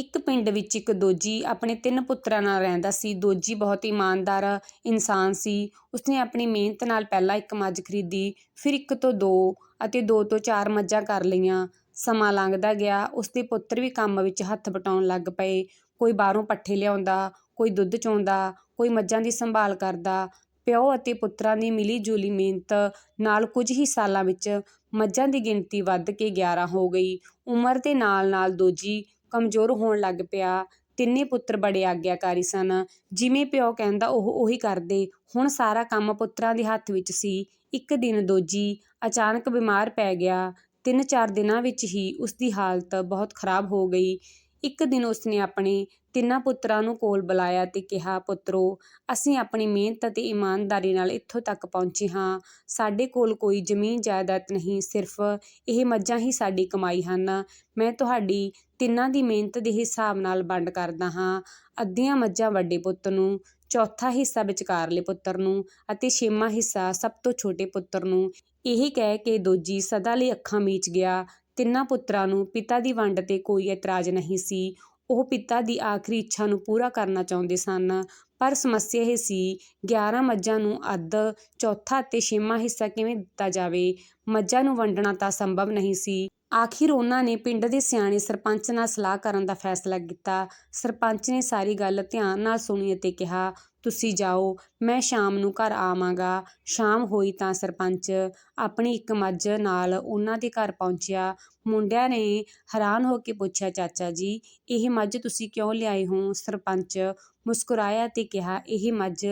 ਇੱਕ ਪਿੰਡ ਵਿੱਚ ਇੱਕ ਦੋਜੀ ਆਪਣੇ ਤਿੰਨ ਪੁੱਤਰਾਂ ਨਾਲ ਰਹਿੰਦਾ ਸੀ। ਦੋਜੀ ਬਹੁਤ ਇਮਾਨਦਾਰ ਇਨਸਾਨ ਸੀ। ਉਸਨੇ ਆਪਣੀ ਮਿਹਨਤ ਨਾਲ ਪਹਿਲਾਂ ਇੱਕ ਮੱਝ ਖਰੀਦੀ, ਫਿਰ ਇੱਕ ਤੋਂ ਦੋ ਅਤੇ ਦੋ ਤੋਂ ਚਾਰ ਮੱਝਾਂ ਕਰ ਲਈਆਂ। ਸਮਾਂ ਲੰਘਦਾ ਗਿਆ। ਉਸਦੇ ਪੁੱਤਰ ਵੀ ਕੰਮ ਵਿੱਚ ਹੱਥ ਵਟਾਉਣ ਲੱਗ ਪਏ। ਕੋਈ ਬਾਹਰੋਂ ਪੱਠੇ ਲਿਆਉਂਦਾ, ਕੋਈ ਦੁੱਧ ਚੋਂਦਾ, ਕੋਈ ਮੱਝਾਂ ਦੀ ਸੰਭਾਲ ਕਰਦਾ। ਪਿਓ ਅਤੇ ਪੁੱਤਰਾਂ ਦੀ ਮਿਲੀ ਜੁਲੀ ਮਿਹਨਤ ਨਾਲ ਕੁਝ ਹੀ ਸਾਲਾਂ ਵਿੱਚ ਮੱਝਾਂ ਦੀ ਗਿਣਤੀ ਵੱਧ ਕੇ 11 ਹੋ ਗਈ। ਉਮਰ ਦੇ ਨਾਲ ਨਾਲ ਦੋਜੀ ਕਮਜ਼ੋਰ ਹੋਣ ਲੱਗ ਪਿਆ। ਤਿੰਨੇ ਪੁੱਤਰ ਬੜੇ ਆਗਿਆਕਾਰੀ ਸਨ। ਜਿਵੇਂ ਪਿਓ ਕਹਿੰਦਾ, ਉਹ ਉਹੀ ਕਰਦੇ। ਹੁਣ ਸਾਰਾ ਕੰਮ ਪੁੱਤਰਾਂ ਦੇ ਹੱਥ ਵਿੱਚ ਸੀ। ਇੱਕ ਦਿਨ ਦੋਜੀ ਅਚਾਨਕ ਬਿਮਾਰ ਪੈ ਗਿਆ। ਤਿੰਨ ਚਾਰ ਦਿਨਾਂ ਵਿੱਚ ਹੀ ਉਸ ਦੀ ਹਾਲਤ ਬਹੁਤ ਖਰਾਬ ਹੋ ਗਈ। ਇੱਕ ਦਿਨ ਉਸਨੇ ਆਪਣੇ ਤਿੰਨਾਂ ਪੁੱਤਰਾਂ ਨੂੰ ਕੋਲ ਬੁਲਾਇਆ ਅਤੇ ਕਿਹਾ, ਪੁੱਤਰੋ, ਅਸੀਂ ਆਪਣੀ ਮਿਹਨਤ ਅਤੇ ਇਮਾਨਦਾਰੀ ਨਾਲ ਇੱਥੋਂ ਤੱਕ ਪਹੁੰਚੇ ਹਾਂ। ਸਾਡੇ ਕੋਲ ਕੋਈ ਜ਼ਮੀਨ ਜਾਇਦਾਦ ਨਹੀਂ, ਸਿਰਫ ਇਹ ਮੱਝਾਂ ਹੀ ਸਾਡੀ ਕਮਾਈ ਹਨ। ਮੈਂ ਤੁਹਾਡੀ ਤਿੰਨਾਂ ਦੀ ਮਿਹਨਤ ਦੇ ਹਿਸਾਬ ਨਾਲ ਵੰਡ ਕਰਦਾ ਹਾਂ। ਅੱਧੀਆਂ ਮੱਝਾਂ ਵੱਡੇ ਪੁੱਤ ਨੂੰ, ਚੌਥਾ ਹਿੱਸਾ ਵਿਚਕਾਰਲੇ ਪੁੱਤਰ ਨੂੰ ਅਤੇ ਛੇਵਾਂ ਹਿੱਸਾ ਸਭ ਤੋਂ ਛੋਟੇ ਪੁੱਤਰ ਨੂੰ। ਇਹ ਕਹਿ ਕੇ ਦੋਜੀ ਸਦਾ ਲਈ ਅੱਖਾਂ ਮੀਚ ਗਿਆ। ਤਿੰਨਾਂ ਪੁੱਤਰਾਂ ਨੂੰ ਪਿਤਾ ਦੀ ਵੰਡ ਤੇ ਕੋਈ ਇਤਰਾਜ਼ ਨਹੀਂ ਸੀ। ਉਹ ਪਿਤਾ ਦੀ ਆਖਰੀ ਇੱਛਾ ਨੂੰ ਪੂਰਾ ਕਰਨਾ ਚਾਹੁੰਦੇ ਸਨ, ਪਰ ਸਮੱਸਿਆ ਇਹ ਸੀ 11 ਮੱਝਾਂ ਨੂੰ ਅੱਧ, ਚੌਥਾ ਅਤੇ ਛੇਵਾਂ ਹਿੱਸਾ ਕਿਵੇਂ ਦਿੱਤਾ ਜਾਵੇ? ਮੱਝਾਂ ਨੂੰ ਵੰਡਣਾ ਤਾਂ ਸੰਭਵ ਨਹੀਂ ਸੀ। ਆਖਿਰ ਉਹਨਾਂ ਨੇ ਪਿੰਡ ਦੇ ਸਿਆਣੇ ਸਰਪੰਚ ਨਾਲ ਸਲਾਹ ਕਰਨ ਦਾ ਫੈਸਲਾ ਕੀਤਾ। ਸਰਪੰਚ ਨੇ ਸਾਰੀ ਗੱਲ ਧਿਆਨ ਨਾਲ ਸੁਣੀ ਅਤੇ ਕਿਹਾ, ਤੁਸੀਂ ਜਾਓ, ਮੈਂ ਸ਼ਾਮ ਨੂੰ ਘਰ ਆਵਾਂਗਾ। ਸ਼ਾਮ ਹੋਈ ਤਾਂ ਸਰਪੰਚ ਆਪਣੀ ਇੱਕ ਮੱਝ ਨਾਲ ਉਹਨਾਂ ਦੇ ਘਰ ਪਹੁੰਚਿਆ। ਮੁੰਡਿਆਂ ਨੇ ਹੈਰਾਨ ਹੋ ਕੇ ਪੁੱਛਿਆ, ਚਾਚਾ ਜੀ, ਇਹ ਮੱਝ ਤੁਸੀਂ ਕਿਉਂ ਲਿਆਏ ਹੋ? ਸਰਪੰਚ ਮੁਸਕਰਾਇਆ ਤੇ ਕਿਹਾ, ਇਹ ਮੱਝ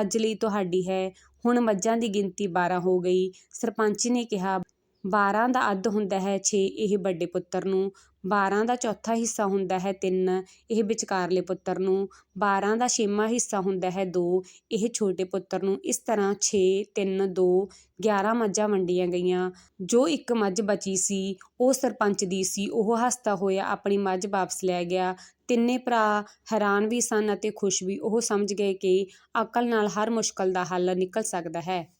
ਅੱਜ ਲਈ ਤੁਹਾਡੀ ਹੈ। ਹੁਣ ਮੱਝਾਂ ਦੀ ਗਿਣਤੀ 12 ਹੋ ਗਈ। ਸਰਪੰਚ ਨੇ ਕਿਹਾ 12 ਦਾ ਅੱਧ ਹੁੰਦਾ ਹੈ, ਛੇ ਇਹ ਵੱਡੇ ਪੁੱਤਰ ਨੂੰ 12 ਦਾ ਚੌਥਾ ਹਿੱਸਾ ਹੁੰਦਾ ਹੈ, ਤਿੰਨ ਇਹ ਵਿਚਕਾਰਲੇ ਪੁੱਤਰ ਨੂੰ 12 ਦਾ ਛੇਵਾਂ ਹਿੱਸਾ ਹੁੰਦਾ ਹੈ, ਦੋ ਇਹ ਛੋਟੇ ਪੁੱਤਰ ਨੂੰ, ਇਸ ਤਰ੍ਹਾਂ 6 3 2 11 ਮੱਝਾਂ ਵੰਡੀਆਂ ਗਈਆਂ। ਜੋ ਇੱਕ ਮੱਝ ਬਚੀ ਸੀ, ਉਹ ਸਰਪੰਚ ਦੀ ਸੀ, ਉਹ ਹੱਸਦਾ ਹੋਇਆ ਆਪਣੀ ਮੱਝ ਵਾਪਸ ਲੈ ਗਿਆ। ਤਿੰਨੇ ਭਰਾ ਹੈਰਾਨ ਵੀ ਸਨ ਅਤੇ ਖੁਸ਼ ਵੀ, ਉਹ ਸਮਝ ਗਏ ਕਿ ਅਕਲ ਨਾਲ ਹਰ ਮੁਸ਼ਕਲ ਦਾ ਹੱਲ ਨਿਕਲ ਸਕਦਾ ਹੈ।